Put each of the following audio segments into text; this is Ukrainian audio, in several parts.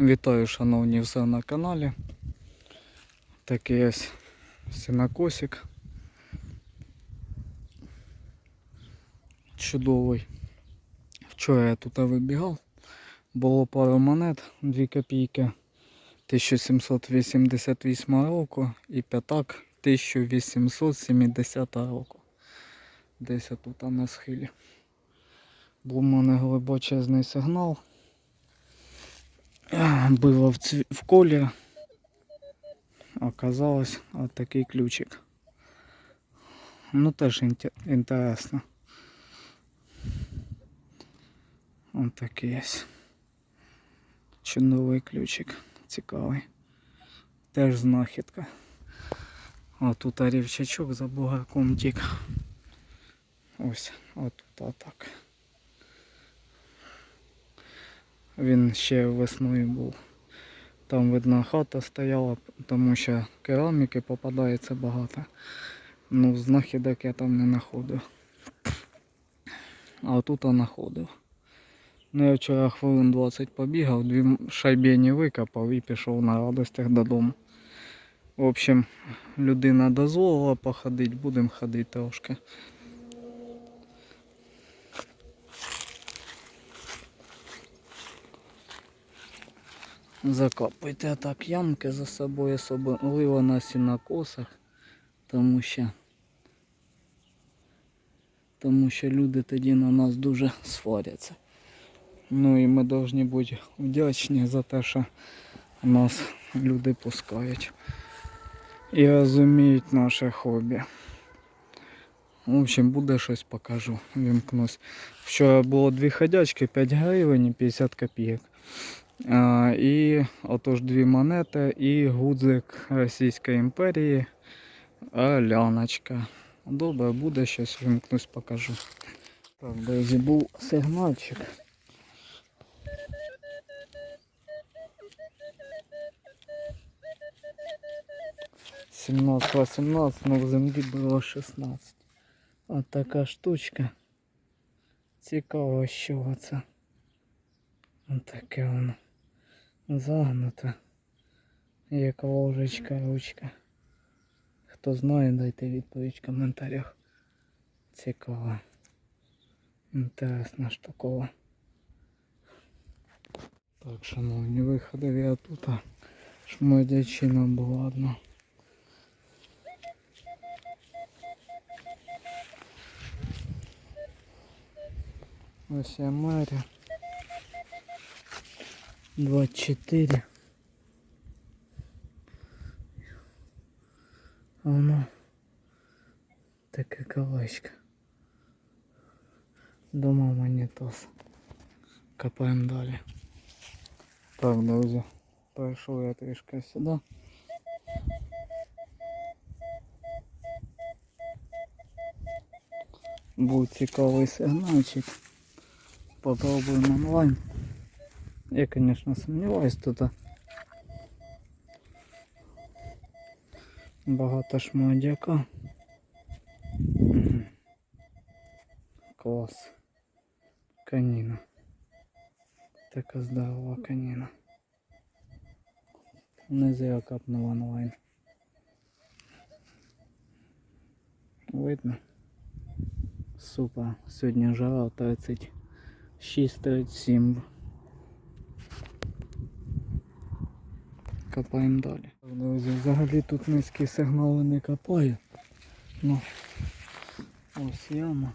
Вітаю, шановні, все на каналі. Такий ось сінокосик. Чудовий. Вчора я тут вибігав. Було пару монет, 2 копійки 1788 року і п'ятак 1870 року. Десь тут на схилі. Був у мене глибочезний сигнал. Було в, цві... в колі. Оказалось от такий ключик. Ну теж інте- інтересно. Ось такий ось. Чудовий ключик. Цікавий. Теж знахідка. А тут рівчачок за бугорком тік. Ось, от тут Він ще весною був. Там видно хата стояла, тому що кераміки попадається багато. Ну, знахідок я там не знаходив. А тут я знаходив. Ну я вчора хвилин 20 побігав, дві шайбені викопав і пішов на радостях додому. В общем, людина дозволила походити, будемо ходити трошки. Закопуйте так ямки за собою, особливо на сінокосах, тому що, тому що люди тоді на нас дуже сваряться. Ну і ми повинні бути вдячні за те, що нас люди пускають і розуміють наше хобі. В общем, буде щось покажу, вімкнусь. Вчора було дві ходячки, 5 гривень і 50 копійок. І отож дві монети і гудзик Російської імперії, а ляночка. Добре, буде щось вимкнусь, покажу. Так, друзі, був сигнальчик. Сімнадцять, 18, но в землі було 16. От така штучка. Цікаво, що це. Ось таке воно. Загнута. Як ложечка, ручка. Хто знає, дайте відповідь в коментарях. Цікаво. Інтересна штукова. Так, шановні, виходив я тут, шмодячина була одна. Ось я меря. 24. А воно таке колечко. Дома монітос. Копаємо далі. Так, друзі, пройшов я трішки сюди. Був цікавий сигнальчик. Попробуємо онлайн. Я, конечно, сомневаюсь тут. Багато шмодяка. Мгм. Клас. Каніна. Така здорова каніна. Не зря капнув онлайн. Видно? Супер. Сьогодні жара 36-37. Копаємо далі. Друзі, взагалі тут низькі сигнали не копаю. Ну, ось яма.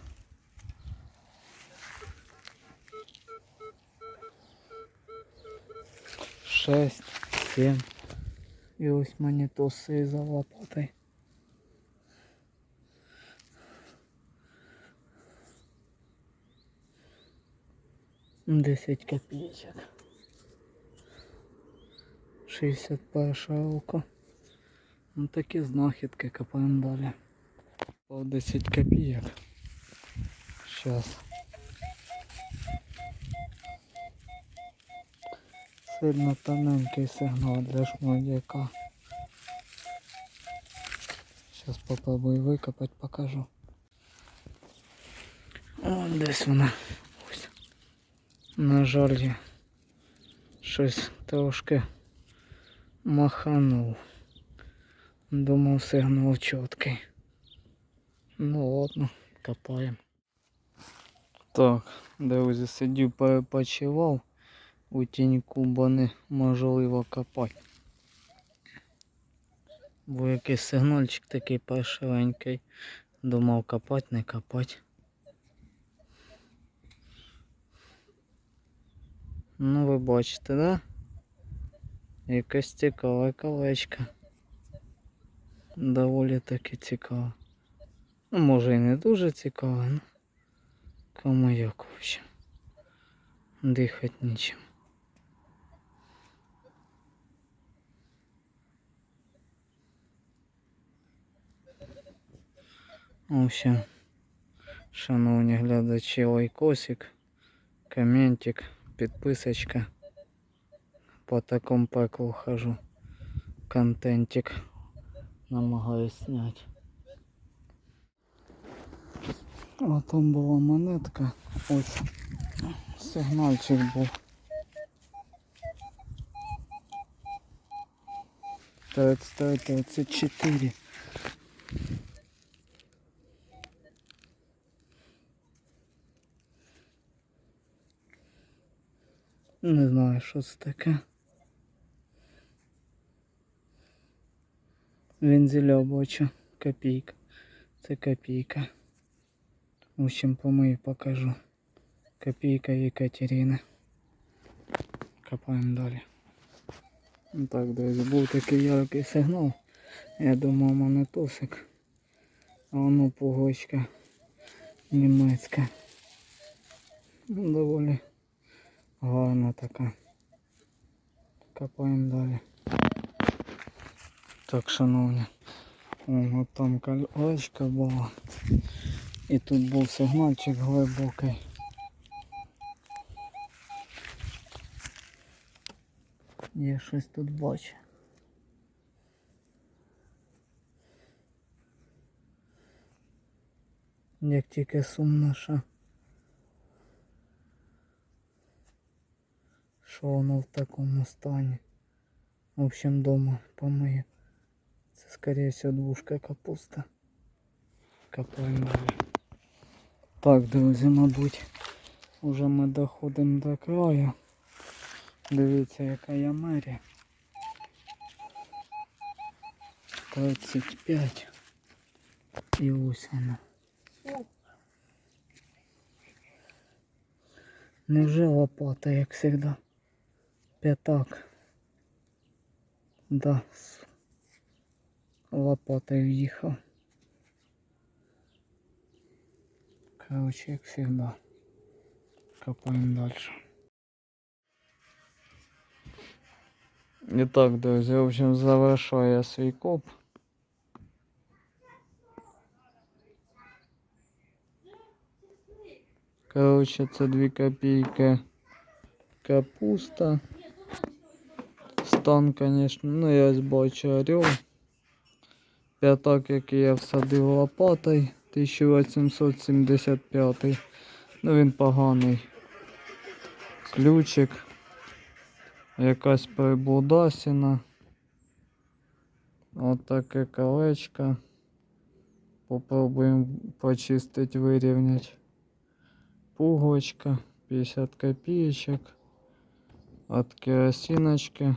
Шесть, сім. І ось монітоси за лопатой. Десять копійок. 61 року. Ну такі знахідки копаємо далі. По 10 копійок. Щас. Сильно тоненький сигнал для шмодяка. Сейчас попробую викопати, покажу. О, десь вона. Ось. На жаль, щось трошки маханув. Думав сигнал чіткий. Ну ладно, копаємо. Так, друзі, сидів перепочивав у тіньку, бо неможливо копати. Бо якийсь сигнальчик такий першивенький. Думав копати, не копати. Ну ви бачите, да? Якась цікава колечка. Доволі таки цікава. Ну, може і не дуже цікава, ну кому як вообще. Дихати нічим. В общем, шановні глядачі, лайкосик, коментик, підписочка. По такому пеклу хожу. Контентик намагаюсь снять. А там була монетка. Ось сигнальчик був. 33-34. Не знаю, що це таке. Вензеля бачу. Копійка. Це копійка. В общем, помию покажу. Копійка Екатерини. Копаємо далі. Ну Так, друзі, був такий яркий сигнал. Я думав монетосик. А воно пугочка німецька. Доволі гарна така. Копаємо далі. Так, шановні. О, там колечка була. І тут був сигнальчик глибокий. Я щось тут бачу. Як тільки сумно, що. Що воно в такому стані. В общем, дома помию. Це скорее всего двушка капуста. Копаємо далі. Так, друзі, мабуть, уже ми доходимо до краю. Дивіться, яка я мерія. 35. І ось вона. Невже лопата, як завжди? П'ятак. Да, з лопатою їхав. Короче, як завжди. Копаємо дальше. І так, друзі, в общем, завершаю я свій коп. Короче, це 2 копійки капуста. Стан, конечно, ну я ось бачу орел. П'ятак, який я всадив лопатою, 1875. Ну він поганий. Ключик. Якась приблудасіна. От таке колечко. Попробуємо почистити, вирівняти. Пуговичка, 50 копеечек. От керосиночки,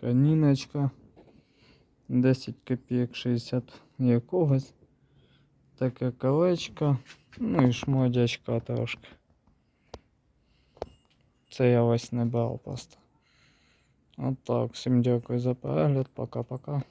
каніночка. 10 копійок 60 якогось. Таке колечко. Ну і шмодячка трошки. Це я ось не брав просто. От. Всім дякую за перегляд. Пока-пока.